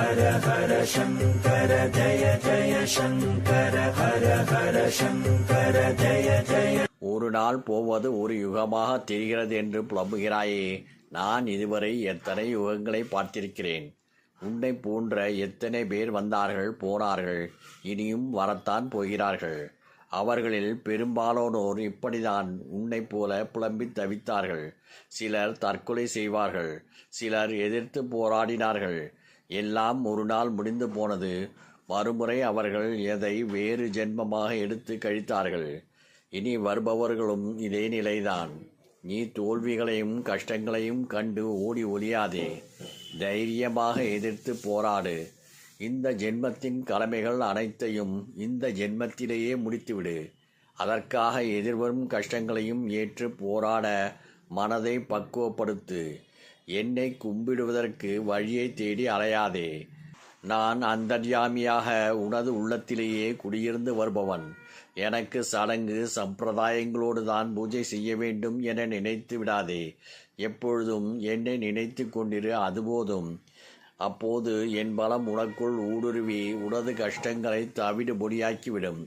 ஹர ஹர சங்கர ஜய ஜய சங்கர ஹர ஹர சங்கர ஜய ஜய ஒரு நாள் போவது ஒரு யுகமாக தெரிகிறது என்று புலம்புகிறாயே. நான் இதுவரை எத்தனை யுகங்களை பார்த்திருக்கிறேன். உன்னை போன்ற எத்தனை பேர் வந்தார்கள் போனார்கள். இனியும் வரத்தான் போகிறார்கள். அவர்களில் பெரும்பாலானோர் இப்படிதான் உன்னைப் போல புலம்பி தவித்தார்கள். சிலர் தற்கொலை செய்வார்கள். சிலர் எதிர்த்து போராடினார்கள். எல்லாம் ஒரு நாள் முடிந்து போனது. மறுமுறை அவர்கள் எதை வேறு ஜென்மமாக எடுத்து கழித்தார்கள். இனி வருபவர்களும் இதே நிலைதான். நீ தோல்விகளையும் கஷ்டங்களையும் கண்டு ஓடி ஒளியாதே. தைரியமாக எதிர்த்து போராடு. இந்த ஜென்மத்தின் கடமைகள் அனைத்தையும் இந்த ஜென்மத்திலேயே முடித்துவிடு. அதற்காக எதிர்வரும் கஷ்டங்களையும் ஏற்று போராட மனதை பக்குவப்படுத்து. என்னை கும்பிடுவதற்கு வழியை தேடி அலையாதே. நான் அந்தர்யாமியாக உனது உள்ளத்திலேயே குடியிருந்து வருபவன். எனக்கு சடங்கு சம்பிரதாயங்களோடு தான் பூஜை செய்ய வேண்டும் என நினைத்து விடாதே. எப்பொழுதும் என்னை நினைத்து கொண்டிரு அதுபோதும் அப்போது என் பலம் உனக்குள் ஊடுருவி உனது கஷ்டங்களை தவிடு பொடியாக்கிவிடும்.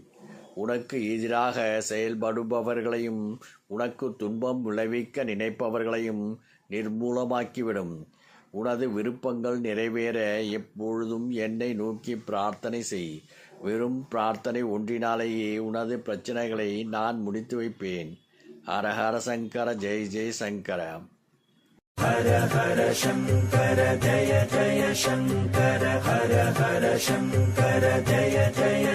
உனக்கு எதிராக செயல்படுபவர்களையும் உனக்கு துன்பம் விளைவிக்க நினைப்பவர்களையும் நிர்மூலமாக்கிவிடும். உனது விருப்பங்கள் நிறைவேற எப்பொழுதும் என்னை நோக்கி பிரார்த்தனை செய். வெறும் பிரார்த்தனை ஒன்றினாலேயே உனது பிரச்சனைகளை நான் முடித்து வைப்பேன். ஹரஹர சங்கர ஜெய் ஜெய் சங்கர. ஹர ஹர சங்கர ஜய ஜய சங்கர. ஹர ஹர சங்கர ஜய ஜய